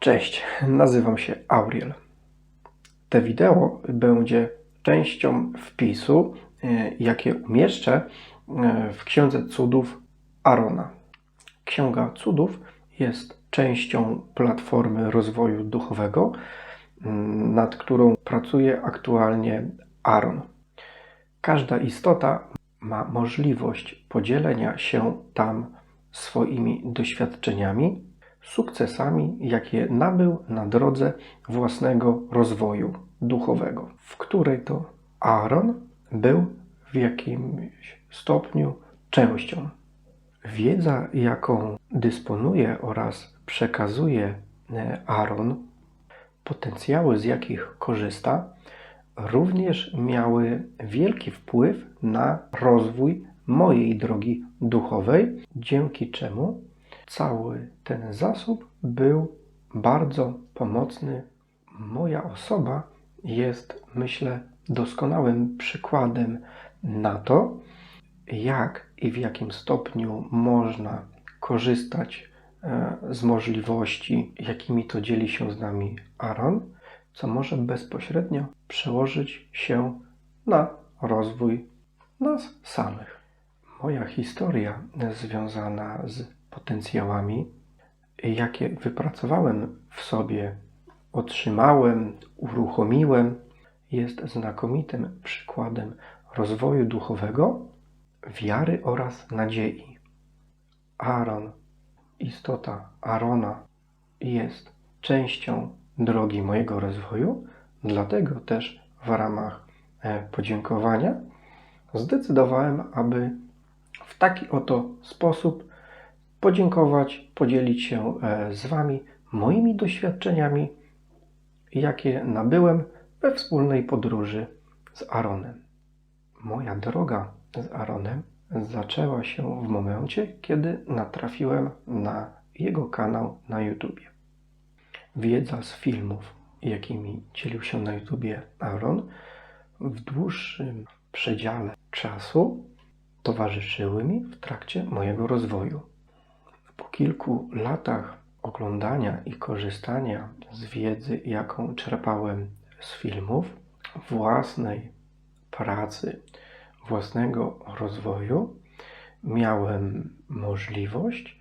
Cześć, nazywam się Auriel. Te wideo będzie częścią wpisu, e, jakie umieszczę e, w Księdze Cudów Arona. Księga Cudów jest częścią platformy rozwoju duchowego, m, nad którą pracuje aktualnie Aaron. Każda istota ma możliwość podzielenia się tam swoimi doświadczeniami, sukcesami, jakie nabył na drodze własnego rozwoju duchowego, w której to Aaron był w jakimś stopniu częścią. Wiedza, jaką dysponuje oraz przekazuje e, Aaron, potencjały, z jakich korzysta, również miały wielki wpływ na rozwój mojej drogi duchowej, dzięki czemu cały ten zasób był bardzo pomocny. Moja osoba jest, myślę, doskonałym przykładem na to, jak i w jakim stopniu można korzystać e, z możliwości, jakimi to dzieli się z nami Aaron, co może bezpośrednio przełożyć się na rozwój nas samych. Moja historia związana z potencjałami, jakie wypracowałem w sobie, otrzymałem, uruchomiłem, jest znakomitym przykładem rozwoju duchowego, wiary oraz nadziei. Aaron, istota Arona jest częścią drogi mojego rozwoju, dlatego też w ramach e, podziękowania zdecydowałem, aby w taki oto sposób podziękować, podzielić się e, z Wami moimi doświadczeniami, jakie nabyłem we wspólnej podróży z Aaronem. Moja droga z Aaronem zaczęła się w momencie, kiedy natrafiłem na jego kanał na YouTubie. Wiedza z filmów, jakimi dzielił się na YouTubie Aaron, w dłuższym przedziale czasu towarzyszyły mi w trakcie mojego rozwoju. Po kilku latach oglądania i korzystania z wiedzy, jaką czerpałem z filmów, własnej pracy, własnego rozwoju, miałem możliwość,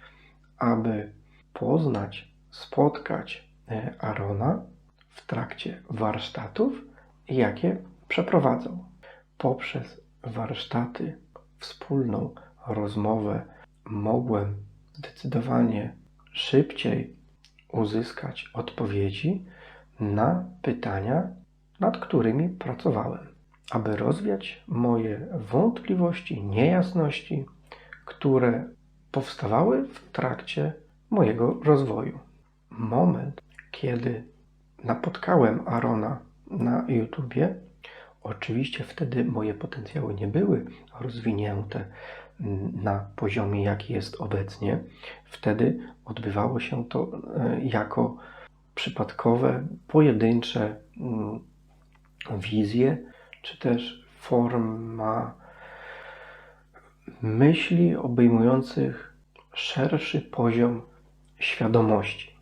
aby poznać, spotkać e, Arona w trakcie warsztatów, jakie przeprowadzał. Poprzez warsztaty, wspólną rozmowę mogłem zdecydowanie szybciej uzyskać odpowiedzi na pytania, nad którymi pracowałem, aby rozwiać moje wątpliwości, niejasności, które powstawały w trakcie mojego rozwoju. Moment, kiedy napotkałem Arona na YouTubie, oczywiście wtedy moje potencjały nie były rozwinięte na poziomie, jaki jest obecnie. Wtedy odbywało się to e, jako przypadkowe, pojedyncze mm, wizje, czy też forma myśli obejmujących szerszy poziom świadomości.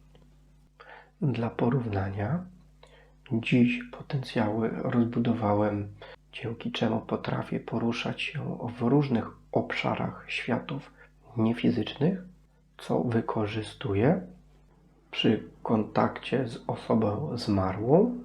Dla porównania, dziś potencjały rozbudowałem, dzięki czemu potrafię poruszać się w różnych obszarach światów niefizycznych, co wykorzystuję przy kontakcie z osobą zmarłą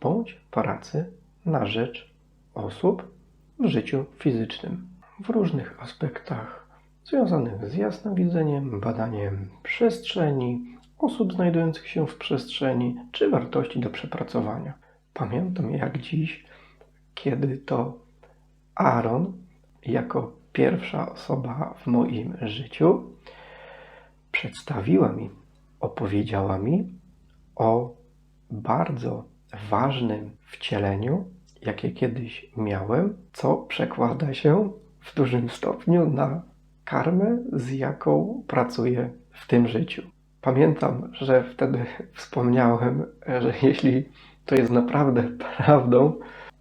bądź pracy na rzecz osób w życiu fizycznym. W różnych aspektach związanych z jasnym widzeniem, badaniem przestrzeni, osób znajdujących się w przestrzeni, czy wartości do przepracowania. Pamiętam jak dziś, kiedy to Aaron jako pierwsza osoba w moim życiu przedstawiła mi, opowiedziała mi o bardzo ważnym wcieleniu, jakie kiedyś miałem, co przekłada się w dużym stopniu na karmę, z jaką pracuję w tym życiu. Pamiętam, że wtedy wspomniałem, że jeśli to jest naprawdę prawdą,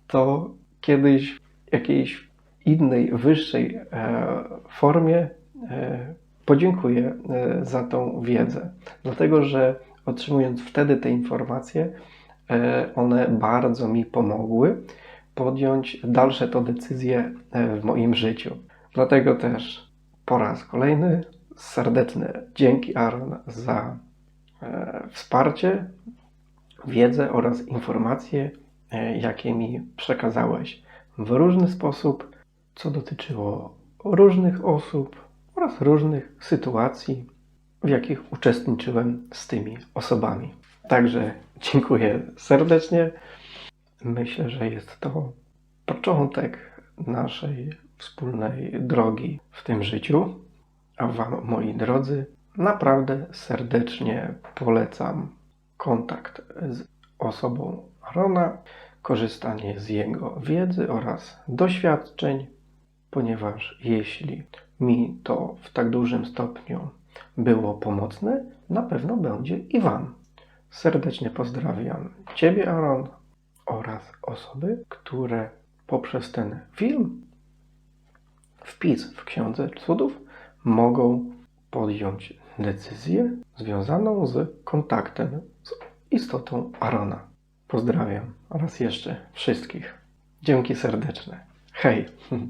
to kiedyś w jakiejś innej, wyższej e, formie e, podziękuję e, za tą wiedzę. Dlatego, że otrzymując wtedy te informacje, one bardzo mi pomogły podjąć dalsze to decyzje w moim życiu. Dlatego też po raz kolejny serdeczne dzięki Aaron za e, wsparcie, wiedzę oraz informacje, e, jakie mi przekazałeś w różny sposób, co dotyczyło różnych osób oraz różnych sytuacji, w jakich uczestniczyłem z tymi osobami. Także dziękuję serdecznie. Myślę, że jest to początek naszej wspólnej drogi w tym życiu. A Wam, moi drodzy, naprawdę serdecznie polecam kontakt z osobą Arona, korzystanie z jego wiedzy oraz doświadczeń, ponieważ jeśli mi to w tak dużym stopniu było pomocne, na pewno będzie i Wam. Serdecznie pozdrawiam Ciebie, Aaron, oraz osoby, które poprzez ten film, wpis w Ksiądze Cudów, mogą podjąć decyzję związaną z kontaktem z istotą Arona. Pozdrawiam raz jeszcze wszystkich. Dzięki serdeczne. Hej!